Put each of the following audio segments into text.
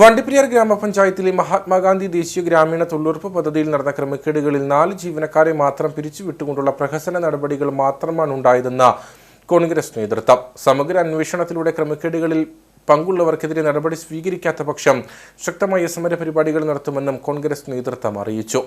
വണ്ടിപ്പെരിയാർ ഗ്രാമപഞ്ചായത്തിലെ മഹാത്മാഗാന്ധി ദേശീയ ഗ്രാമീണ തൊഴിലുറപ്പ് പദ്ധതിയിൽ നടന്ന ക്രമക്കേടുകളിൽ നാല് ജീവനക്കാരെ മാത്രം പിരിച്ചുവിട്ടുകൊണ്ടുള്ള പ്രഹസന നടപടികൾ മാത്രമാണ് ഉണ്ടായതെന്ന് കോൺഗ്രസ് നേതൃത്വം. സമഗ്ര അന്വേഷണത്തിലൂടെ ക്രമക്കേടുകളിൽ പങ്കുള്ളവർക്കെതിരെ നടപടി സ്വീകരിക്കാത്ത പക്ഷം ശക്തമായ സമരപരിപാടികൾ നടത്തുമെന്നും കോൺഗ്രസ് നേതൃത്വം അറിയിച്ചു.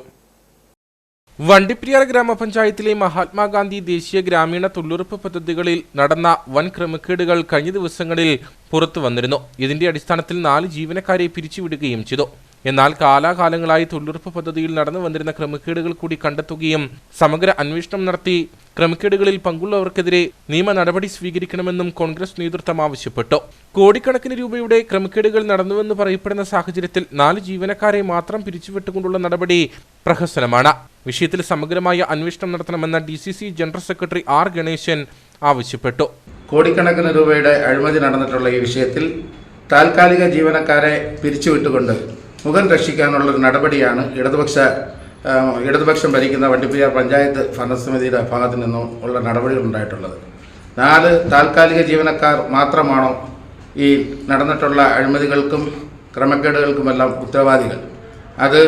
വണ്ടിപ്പെരിയാർ ഗ്രാമപഞ്ചായത്തിലെ മഹാത്മാഗാന്ധി ദേശീയ ഗ്രാമീണ തൊഴിലുറപ്പ് പദ്ധതികളിൽ നടന്ന വൻ ക്രമക്കേടുകൾ കഴിഞ്ഞ ദിവസങ്ങളിൽ പുറത്തു വന്നിരുന്നു. ഇതിന്റെ അടിസ്ഥാനത്തിൽ നാല് ജീവനക്കാരെ പിരിച്ചുവിടുകയും ചെയ്തു. എന്നാൽ കാലാകാലങ്ങളായി തൊഴിലുറപ്പ് പദ്ധതിയിൽ നടന്നു വന്നിരുന്ന ക്രമക്കേടുകൾ കൂടി കണ്ടെത്തുകയും സമഗ്ര അന്വേഷണം നടത്തി ക്രമക്കേടുകളിൽ പങ്കുള്ളവർക്കെതിരെ നിയമ നടപടി സ്വീകരിക്കണമെന്നും കോൺഗ്രസ് നേതൃത്വം ആവശ്യപ്പെട്ടു. കോടിക്കണക്കിന് രൂപയുടെ ക്രമക്കേടുകൾ നടന്നുവെന്ന് പറയപ്പെടുന്ന സാഹചര്യത്തിൽ നാല് ജീവനക്കാരെ മാത്രം പിരിച്ചുവിട്ടുകൊണ്ടുള്ള നടപടി പ്രഹസനമാണ്. വിഷയത്തിൽ സമഗ്രമായ അന്വേഷണം നടത്തണമെന്ന D C C general secretary R Ganesan ആവശ്യപ്പെട്ടു. കോടിക്കണക്കിന് രൂപയുടെ അഴിമതി നടന്നിട്ടുള്ള ഈ വിഷയത്തിൽ താൽക്കാലിക ജീവനക്കാരെ പിരിച്ചുവിട്ടുകൊണ്ട് മുഖം രക്ഷിക്കാനുള്ള ഒരു നടപടിയാണ് ഇടതുപക്ഷ ഇടതുപക്ഷം ഭരിക്കുന്ന വണ്ടിപ്പെരിയാർ പഞ്ചായത്ത് ഭരണസമിതിയുടെ ഭാഗത്തു നിന്നും ഉള്ള നടപടികൾ ഉണ്ടായിട്ടുള്ളത്. നാല് താൽക്കാലിക ജീവനക്കാർ മാത്രമാണോ ഈ നടന്നിട്ടുള്ള അഴിമതികൾക്കും ക്രമക്കേടുകൾക്കുമെല്ലാം ഉത്തരവാദികൾ. അത്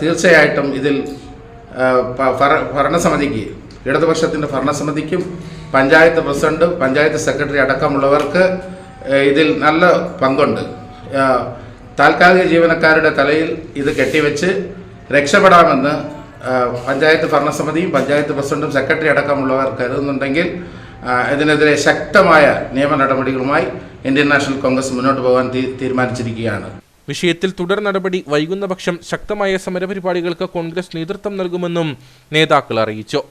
തീർച്ചയായിട്ടും ഇതിൽ ഭരണസമിതിക്ക് ഇടതുപക്ഷത്തിന്റെ ഭരണസമിതിക്കും പഞ്ചായത്ത് പ്രസിഡന്റ് പഞ്ചായത്ത് സെക്രട്ടറി അടക്കമുള്ളവർക്ക് ഇതിൽ നല്ല പങ്കുണ്ട്. താൽക്കാലിക ജീവനക്കാരുടെ തലയിൽ ഇത് കെട്ടിവെച്ച് രക്ഷപ്പെടാമെന്ന് പഞ്ചായത്ത് ഭരണസമിതിയും പഞ്ചായത്ത് പ്രസിഡന്റും സെക്രട്ടറി അടക്കമുള്ളവർ കരുതുന്നുണ്ടെങ്കിൽ ഇതിനെതിരെ ശക്തമായ നിയമ നടപടികളുമായി ഇന്ത്യൻ നാഷണൽ കോൺഗ്രസ് മുന്നോട്ട് പോകാൻ തീരുമാനിച്ചിരിക്കുകയാണ്. വിഷയത്തിൽ തുടർ നടപടി വൈകുന്ന പക്ഷം ശക്തമായ സമരപരിപാടികൾക്ക് കോൺഗ്രസ് നേതൃത്വം നൽകുമെന്നും നേതാക്കൾ അറിയിച്ചു